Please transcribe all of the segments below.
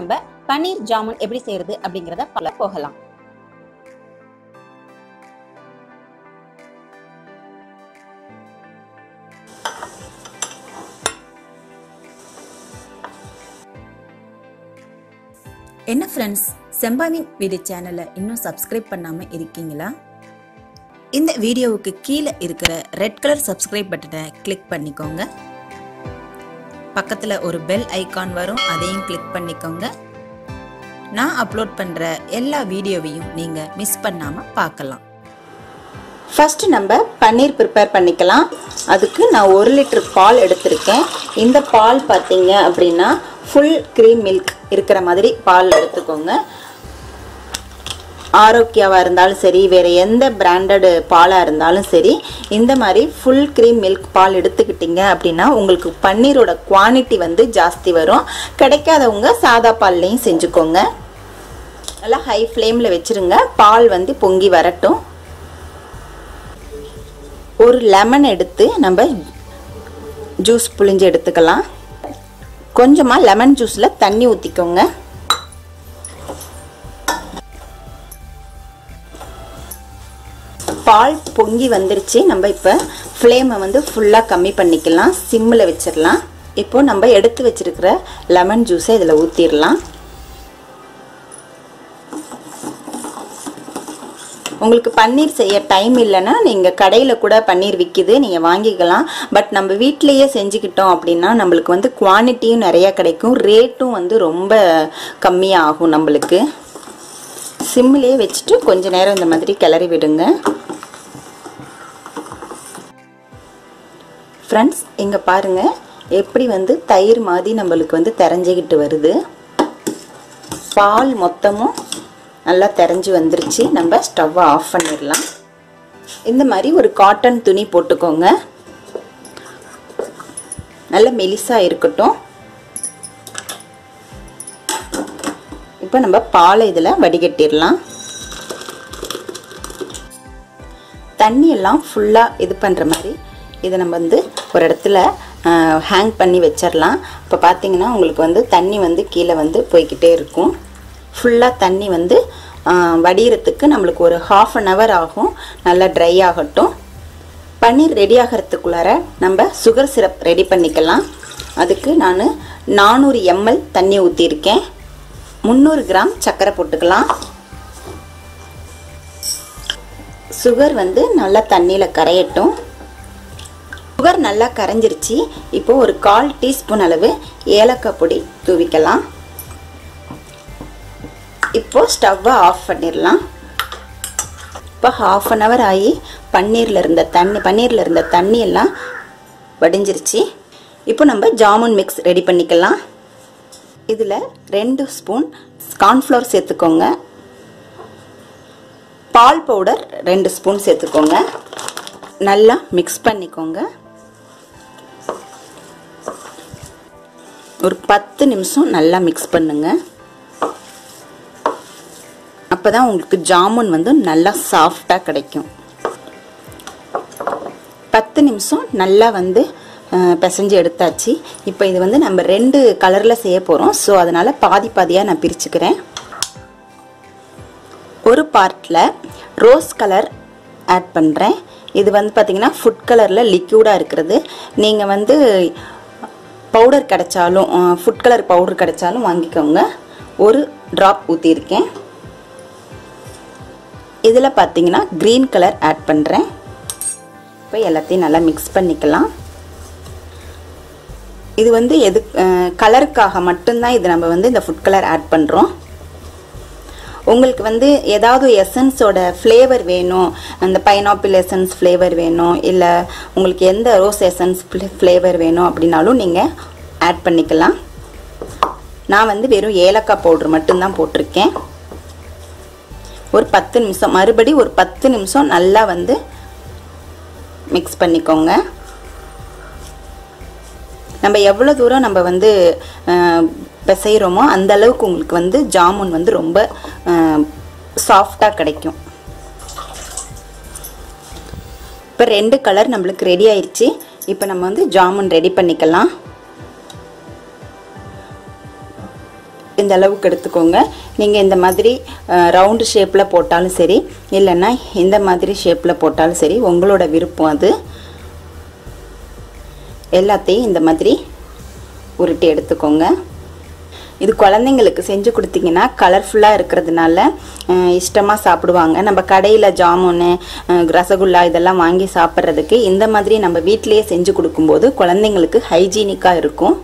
நம்ம பன்னீர் ஜாமுன் எப்படி செய்யறது அப்படிங்கறத பல போகலாம். என்ன ஃப்ரெண்ட்ஸ் செம்பாவின் வீடு சேனலை இன்னும் சப்ஸ்கிரைப் பண்ணாமல் இருக்கீங்களா? இந்த வீடியோவுக்கு கீழே இருக்கிற ரெட் கலர் சப்ஸ்கிரைப் பட்டனை கிளிக் பண்ணிக்கோங்க. பக்கத்தில் ஒரு பெல் ஐக்கான் வரும் அதையும் கிளிக் பண்ணிக்கோங்க. நான் அப்லோட் பண்ணுற எல்லா வீடியோவையும் நீங்கள் மிஸ் பண்ணாமல் பார்க்கலாம். ஃபஸ்ட்டு நம்ம பன்னீர் ப்ரிப்பேர் பண்ணிக்கலாம். அதுக்கு நான் ஒரு லிட்டர் பால் எடுத்திருக்கேன். இந்த பால் பார்த்தீங்க அப்படின்னா ஃபுல் க்ரீம் மில்க் இருக்கிற மாதிரி பால் எடுத்துக்கோங்க. ஆரோக்கியாவாக இருந்தாலும் சரி வேறு எந்த பிராண்டடு பாலாக இருந்தாலும் சரி இந்த மாதிரி ஃபுல் க்ரீம் மில்க் பால் எடுத்துக்கிட்டிங்க அப்படின்னா உங்களுக்கு பன்னீரோட குவான்டிட்டி வந்து ஜாஸ்தி வரும். கிடைக்காதவங்க சாதா பால்லையும் செஞ்சுக்கோங்க. நல்லா ஹை ஃப்ளேமில் வச்சுருங்க. பால் வந்து பொங்கி வரட்டும். ஒரு லெமன் எடுத்து நம்ம ஜூஸ் புழிஞ்சு எடுத்துக்கலாம். கொஞ்சமாக லெமன் ஜூஸில் தண்ணி ஊற்றிக்கோங்க பால் பொங்கி வந்துருச்சு. நம்ம இப்போ ஃப்ளேமை வந்து ஃபுல்லாக கம்மி பண்ணிக்கலாம். சிம்மில் வச்சிடலாம் இப்போது நம்ம எடுத்து வச்சிருக்கிற லெமன் ஜூஸை இதில் ஊற்றிடலாம் உங்களுக்கு பன்னீர் செய்ய டைம் இல்லைன்னா நீங்கள் கடையில் கூட பன்னீர் விற்கிது நீங்கள் வாங்கிக்கலாம். பட் நம்ம வீட்டிலையே செஞ்சுக்கிட்டோம் அப்படின்னா நம்மளுக்கு வந்து குவான்டிட்டியும் நிறையா கிடைக்கும். ரேட்டும் வந்து ரொம்ப கம்மியாக ஆகும் நம்மளுக்கு. சிம்மிலே வச்சுட்டு கொஞ்சம் நேரம் இந்த மாதிரி கிளறி விடுங்க. ஃப்ரெண்ட்ஸ் இங்கே பாருங்கள் எப்படி வந்து தயிர் மாதிரி நம்மளுக்கு வந்து தெரிஞ்சுக்கிட்டு வருது. பால் மொத்தமும் நல்லா தெரிஞ்சு வந்துருச்சு. நம்ம ஸ்டவ்வை ஆஃப் பண்ணிடலாம். இந்த மாதிரி ஒரு காட்டன் துணி போட்டுக்கோங்க. நல்ல மெலிசாக இருக்கட்டும். இப்போ நம்ம பாலை இதில் வடிகட்டிடலாம். தண்ணியெல்லாம் ஃபுல்லாக இது பண்ணுற மாதிரி இதை நம்ம வந்து ஒரு இடத்துல ஹேங் பண்ணி வச்சிடலாம் இப்போ பார்த்தீங்கன்னா உங்களுக்கு வந்து தண்ணி வந்து கீழே வந்து போய்கிட்டே இருக்கும். ஃபுல்லாக தண்ணி வந்து வடிகிறதுக்கு நம்மளுக்கு ஒரு ஹாஃப் அன் ஹவர் ஆகும். நல்லா ட்ரை ஆகட்டும். பன்னீர் ரெடி ஆகிறதுக்குள்ளார நம்ம சுகர் சிரப் ரெடி பண்ணிக்கலாம். அதுக்கு நான் நானூறு எம்எல் தண்ணி ஊற்றிருக்கேன் முந்நூறு கிராம் சர்க்கரை போட்டுக்கலாம். சுகர் வந்து நல்லா தண்ணியில் கரையட்டும். சுகர் நல்லா கரைஞ்சிருச்சு. இப்போ ஒரு கால் டீஸ்பூன் அளவு ஏலக்காய் பொடி தூவிக்கலாம். இப்போ ஸ்டவ்வை ஆஃப் பண்ணிடலாம். இப்போ ஹாஃப் அன் ஹவர் ஆகி பன்னீரில் இருந்த தண்ணி பன்னீரில் இருந்த தண்ணி எல்லாம் வடிஞ்சிருச்சு. இப்போ நம்ம ஜாமுன் மிக்ஸ் ரெடி பண்ணிக்கலாம். இதில் ரெண்டு ஸ்பூன் கார்ன்ஃப்ளவர் சேர்த்துக்கோங்க. பால் பவுடர் ரெண்டு ஸ்பூன் சேர்த்துக்கோங்க. நல்லா மிக்ஸ் பண்ணிக்கோங்க. ஒரு பத்து நிமிஷம் நல்லா மிக்ஸ் பண்ணுங்கள் அப்போ தான் உங்களுக்கு ஜாமுன் வந்து நல்லா சாஃப்டாக கிடைக்கும். பத்து நிமிஷம் நல்லா வந்து பிசைஞ்சு எடுத்தாச்சு. இப்போ இது வந்து நம்ம ரெண்டு கலரில் செய்ய போகிறோம் ஸோ அதனால் பாதி பாதியாக நான் பிரிச்சுக்கிறேன். ஒரு பார்ட்டில் ரோஸ் கலர் ஆட் பண்ணுறேன் இது வந்து பார்த்திங்கன்னா ஃபுட் கலரில் லிக்யூடாக இருக்கிறது. நீங்கள் வந்து பவுடர் கிடைச்சாலும் ஃபுட் கலர் பவுடர் கிடைச்சாலும் வாங்கிக்கோங்க. ஒரு ட்ராப் ஊற்றிருக்கேன் இதில் பார்த்தீங்கன்னா க்ரீன் கலர் ஆட் பண்ணுறேன் இப்போ எல்லாத்தையும் நல்லா மிக்ஸ் பண்ணிக்கலாம். இது வந்து எது கலருக்காக மட்டும்தான் இது நம்ம வந்து இந்த ஃபுட் கலர் ஆட் பண்ணுறோம் உங்களுக்கு வந்து ஏதாவது எசன்ஸோட ஃப்ளேவர் வேணும். அந்த பைனாப்பிள் எசன்ஸ் ஃப்ளேவர் வேணும். இல்லை உங்களுக்கு எந்த ரோஸ் எசன்ஸ் ஃப்ளேவர் வேணும் அப்படின்னாலும் நீங்கள் ஆட் பண்ணிக்கலாம். நான் வந்து வெறும் ஏலக்காய் பவுட்ரு மட்டும்தான் போட்டிருக்கேன். ஒரு பத்து நிமிஷம் மறுபடி ஒரு பத்து நிமிஷம் நல்லா வந்து மிக்ஸ் பண்ணிக்கோங்க. நம்ம எவ்வளோ தூரம் நம்ம வந்து பிசைகிறோமோ அந்த அளவுக்கு உங்களுக்கு வந்து ஜாமுன் வந்து ரொம்ப சாஃப்டாக கிடைக்கும். இப்போ ரெண்டு கலர் நம்மளுக்கு ரெடி ஆயிடுச்சு இப்போ நம்ம வந்து ஜாமுன் ரெடி பண்ணிக்கலாம். இந்த அளவுக்கு எடுத்துக்கோங்க. நீங்கள் இந்த மாதிரி ரவுண்டு ஷேப்பில் போட்டாலும் சரி இல்லைன்னா இந்த மாதிரி ஷேப்பில் போட்டாலும் சரி உங்களோட விருப்பம் அது. எல்லாத்தையும் இந்த மாதிரி உருட்டி எடுத்துக்கோங்க. இது குழந்தைங்களுக்கு செஞ்சு கொடுத்தீங்கன்னா கலர்ஃபுல்லாக இருக்கிறதுனால இஷ்டமாக சாப்பிடுவாங்க. நம்ம கடையில் ஜாமுன்னு ரசகுல்லா இதெல்லாம் வாங்கி சாப்பிட்றதுக்கு இந்த மாதிரி நம்ம வீட்டிலேயே செஞ்சு கொடுக்கும்போது குழந்தைங்களுக்கு ஹைஜீனிக்காக இருக்கும்.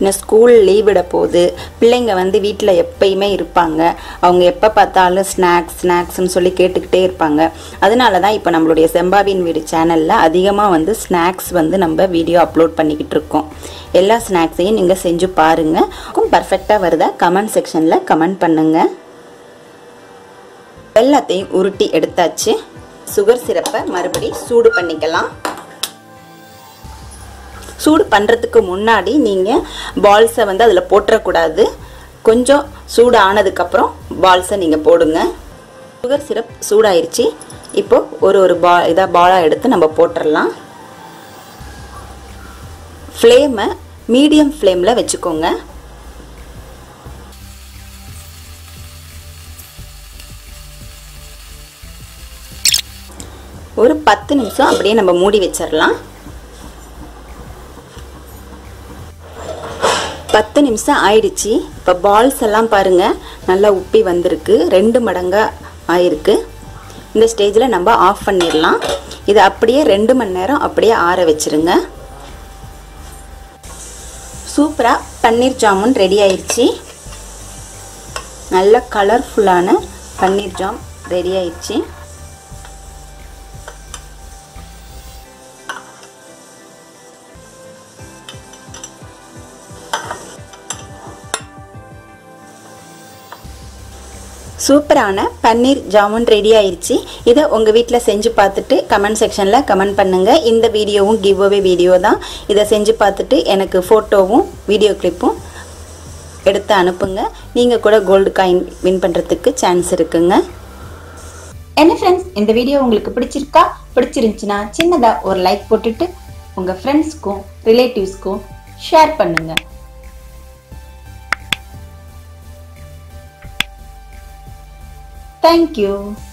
இன்னும் ஸ்கூல் லீவ் விட போகுது. பிள்ளைங்க வந்து வீட்டில் எப்பயுமே இருப்பாங்க. அவங்க எப்போ பார்த்தாலும் ஸ்நாக்ஸ் ஸ்நாக்ஸ்னு சொல்லி கேட்டுக்கிட்டே இருப்பாங்க. அதனால தான் இப்போ நம்மளுடைய செம்பாவின் வீடு சேனலில் அதிகமாக வந்து ஸ்நாக்ஸ் வந்து நம்ம வீடியோ அப்லோட் பண்ணிக்கிட்டு இருக்கோம். எல்லா ஸ்நாக்ஸையும் நீங்கள் செஞ்சு பாருங்கள் பர்ஃபெக்டாக வருதா? கமெண்ட் செக்ஷனில் கமெண்ட் பண்ணுங்கள் எல்லாத்தையும் உருட்டி எடுத்தாச்சு. சுகர் சிரப்பை மறுபடி சூடு பண்ணிக்கலாம். சூடு பண்ணுறதுக்கு முன்னாடி நீங்கள் பால்ஸை வந்து அதில் போட்டுறக்கூடாது. கொஞ்சம் சூடு ஆனதுக்கப்புறம் பால்ஸை நீங்கள் போடுங்க. சுகர் சிரப் சூடாயிருச்சு. இப்போது ஒரு ஒரு பா இதாக பாலாக எடுத்து நம்ம போட்டுடலாம் ஃப்ளேமை மீடியம் ஃப்ளேமில் வச்சுக்கோங்க. ஒரு பத்து நிமிஷம் அப்படியே நம்ம மூடி வச்சிடலாம் பத்து நிமிஷம் ஆயிடுச்சு. இப்போ பால்ஸ் எல்லாம் பாருங்க. நல்லா உப்பி வந்திருக்கு. ரெண்டு மடங்காக ஆயிருக்கு. இந்த ஸ்டேஜில் நம்ம ஆஃப் பண்ணிடலாம். இது அப்படியே ரெண்டு மணி நேரம் அப்படியே ஆற வச்சிருங்க. சூப்பராக பன்னீர் ஜாமுன் ரெடி ஆயிடுச்சு. நல்ல கலர்ஃபுல்லான பன்னீர் ஜாம் ரெடி ஆயிடுச்சு. சூப்பரான பன்னீர் ஜாமுன் ரெடி ஆயிடுச்சு இதை உங்கள் வீட்டில் செஞ்சு பார்த்துட்டு கமெண்ட் செக்ஷனில் கமெண்ட் பண்ணுங்கள் இந்த வீடியோவும் கிவ் அவே வீடியோ தான். இதை செஞ்சு பார்த்துட்டு எனக்கு ஃபோட்டோவும் வீடியோ கிளிப்பும் எடுத்து அனுப்புங்க. நீங்கள் கூட கோல்டு காயின் வின் பண்ணுறதுக்கு சான்ஸ் இருக்குங்க. என்ன ஃப்ரெண்ட்ஸ் இந்த வீடியோ உங்களுக்கு பிடிச்சிருக்கா? பிடிச்சிருந்துச்சுன்னா சின்னதாக ஒரு லைக் போட்டுட்டு உங்கள் ஃப்ரெண்ட்ஸ்க்கும் ரிலேட்டிவ்ஸ்க்கும் ஷேர் பண்ணுங்கள் Thank you.